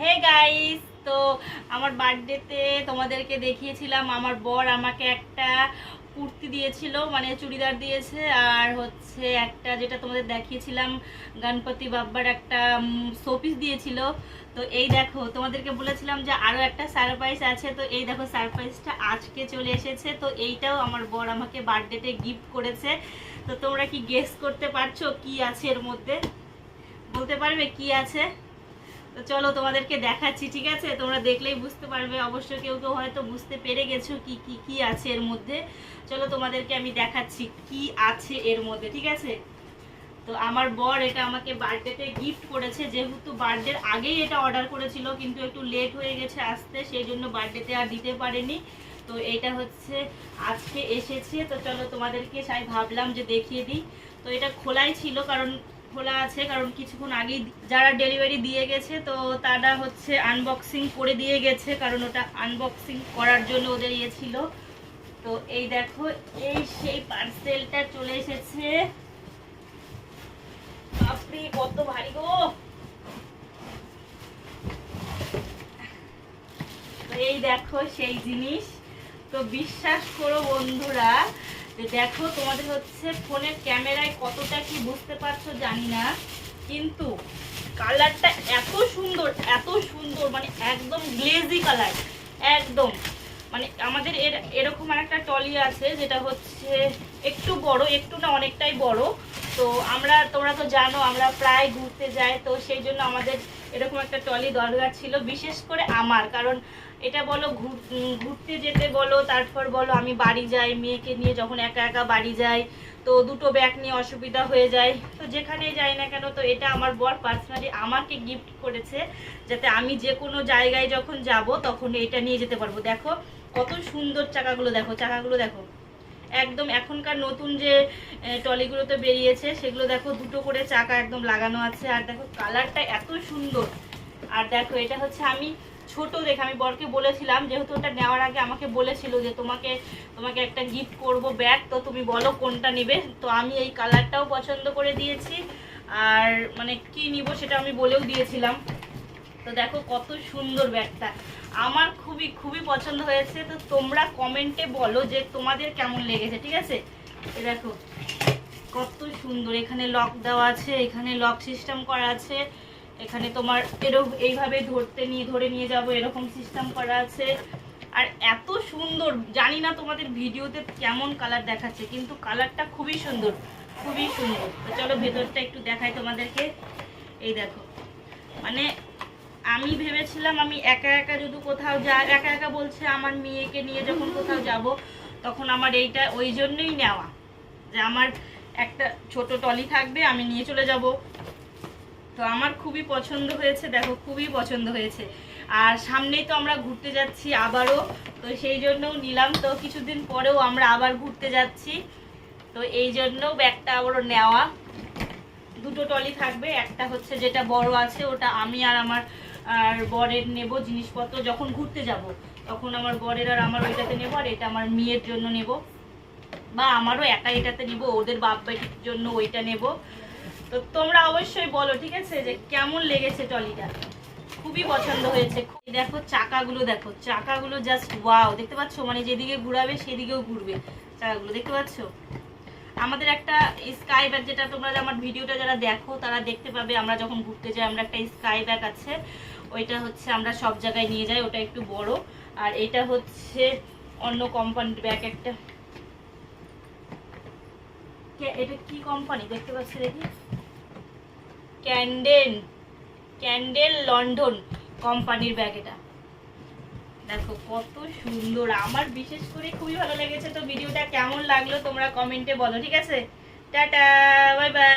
Hey guys তো আমার বার্থডেতে তোমাদেরকে দেখিয়েছিলাম, আমার বর আমাকে একটা কুর্তি দিয়েছিল মানে চুড়িদার দিয়েছে, আর হচ্ছে একটা যেটা তোমাদের দেখিয়েছিলাম, গণপতি বাব্বার একটা শোপিস দিয়েছিল। তো এই দেখো, তোমাদেরকে বলেছিলাম যে আরও একটা সারপ্রাইজ আছে, তো এই দেখো সারপ্রাইজটা আজকে চলে এসেছে, তো এইটাও আমার বর আমাকে বার্থডেতে গিফট করেছে। তো তোমরা কি গেস করতে পারছ কি আছে এর মধ্যে? বলতে পারবে কি আছে? তো চলো তোমাদেরকে দেখাচ্ছি, ঠিক আছে? তোমরা দেখলেই বুঝতে পারবে অবশ্য কেউ কেউ হয়তো বুঝতে পেরে গেছো কি কি কি আছে এর মধ্যে। চলো তোমাদেরকে আমি দেখাচ্ছি কি আছে এর মধ্যে, ঠিক আছে? তো আমার বর এটা আমাকে বার্থডেতে গিফট করেছে, যেহেতু বার্থডের আগেই এটা অর্ডার করেছিল, কিন্তু একটু লেট হয়ে গেছে আসতে, সেই জন্য বার্থডেতে আর দিতে পারেনি। তো এটা হচ্ছে, আজকে এসেছে। তো চলো তোমাদেরকে সাই ভাবলাম যে দেখিয়ে দিই। তো এটা খোলাই ছিল, কারণ খোলা আছে, কারণ কিছুক্ষণ আগেই যারা ডেলিভারি দিয়ে গেছে, তো তারা হচ্ছে আনবক্সিং করে দিয়ে গেছে, কারণ ওটা আনবক্সিং করার জন্য ওদের ইয়ে ছিল। তো এই দেখো, এই সেই পার্সেলটা চলে এসেছে। বাপরে, কত ভারী গো! এই দেখো সেই জিনিস। তো বিশ্বাস করো বন্ধুরা দেখো তোমাদের হচ্ছে ফোনের ক্যামেরায় কতটা কি বুঝতে পারছ জানি না, কিন্তু কালারটা এত সুন্দর এত সুন্দর মানে একদম গ্লেজি কালার, একদম। মানে আমাদের এর, এরকম আর একটা টলি আছে যেটা হচ্ছে একটু বড়, একটু না অনেকটাই বড়। তো আমরা, তোমরা তো জানো আমরা প্রায় ঘুরতে যাই, তো সেই জন্য আমাদের এরকম একটা টলি দরকার ছিল, বিশেষ করে আমার। কারণ এটা বলো ঘুরতে যেতে বলো, তারপর বলো আমি বাড়ি যাই, মেয়েকে নিয়ে যখন একা একা বাড়ি যাই, তো দুটো ব্যাগ নিয়ে অসুবিধা হয়ে যায়। তো যেখানেই যাই না কেন, তো এটা আমার বর পার্সোনালি আমাকে গিফট করেছে, যাতে আমি যে কোনো জায়গায় যখন যাব, তখন এটা নিয়ে যেতে পারব। দেখো, কত সুন্দর চাকাগুলো দেখো চাকাগুলো দেখো। একদম এখনকার নতুন যে টলিগুলোতে বেরিয়েছে, সেগুলো দেখো দুটো করে চাকা একদম লাগানো আছে। আর দেখো কালারটা এত সুন্দর। আর দেখো এটা হচ্ছে আমি ছোট দেখে, আমি বরকে বলেছিলাম, যেহেতু ওটা নেওয়ার আগে আমাকে বলেছিল যে তোমাকে তোমাকে একটা গিফট করব ব্যাগ, তো তুমি বলো কোনটা নেবে। তো আমি এই কালারটাও পছন্দ করে দিয়েছি। আর মানে কি নিব সেটা আমি বলেও দিয়েছিলাম। তো দেখো কত সুন্দর ব্যাগটা। আমার খুবই খুবই পছন্দ হয়েছে। তো তোমরা কমেন্টে বলো যে তোমাদের কেমন লেগেছে, ঠিক আছে? দেখো, কত সুন্দর। এখানে লক দেওয়া আছে, এখানে লক সিস্টেম করা আছে। এখানে তোমার এরকম এইভাবে ধরতে নিয়ে, ধরে নিয়ে যাব, এরকম সিস্টেম করা আছে। আর এত সুন্দর, জানি না তোমাদের ভিডিওতে কেমন কালার দেখাচ্ছে, কিন্তু কালারটা খুবই সুন্দর খুবই সুন্দর। তো চলো ভেতরটা একটু দেখাই তোমাদেরকে। এই দেখো মানে আমি ভেবেছিলাম আমি একা একা যদি কোথাও যা, একা একা বলছে আমার মেয়েকে নিয়ে যখন কোথাও যাব, তখন আমার এইটা ওই জন্যই নেওয়া। যে আমার একটা ছোট টলি থাকবে, আমি নিয়ে চলে যাব। তো আমার খুবই পছন্দ হয়েছে, দেখো খুবই পছন্দ হয়েছে। আর সামনেই তো আমরা ঘুরতে যাচ্ছি আবারও, তো সেই জন্যও নিলাম। তো কিছুদিন পরেও আমরা আবার ঘুরতে যাচ্ছি। তো এই জন্য ব্যাগটা আবারও নেওয়া। দুটো টলি থাকবে, একটা হচ্ছে যেটা বড় আছে, ওটা আমি আর আমার আর বরের নেব জিনিসপত্র যখন ঘুরতে যাব, তখন আমার বরের আর আমার ওইটাতে নেব আর এটা আমার মেয়ের জন্য নেব। বা আমারও একা এটাতে নিব, ওদের বাপ বেটির জন্য ওইটা নেব। তো তোমরা অবশ্যই বলো, ঠিক আছে? যে কেমন লেগেছে টলিটা খুবই পছন্দ হয়েছে। দেখো চাকাগুলো দেখো চাকাগুলো জাস্ট ওয়াও দেখতে পাচ্ছো? মানে যেদিকে ঘুরাবে সেদিকেও ঘুরবে চাকাগুলো, দেখতে পাচ্ছো? আমাদের একটা স্কাই ব্যাগ যেটা তোমরা আমার ভিডিওটা যারা দেখো, তারা দেখতে পাবে আমরা যখন ঘুরতে যাই, আমরা একটা স্কাই ব্যাগ আছে। ওইটা হচ্ছে আমরা সব জায়গায় নিয়ে যাই, ওটা একটু বড়। আর এটা হচ্ছে অন্য কোম্পানির ব্যাগ একটা। এটা কি কোম্পানি দেখতে পাচ্ছি দেখি। ক্যান্ডেল ক্যান্ডেল লন্ডন কোম্পানির ব্যাগ এটা। দেখো কত সুন্দর। আমার বিশেষ করে খুবই ভালো লেগেছে তো ভিডিওটা। কেমন লাগল তোমরা কমেন্টে বলো, ঠিক আছে? Tata bye bye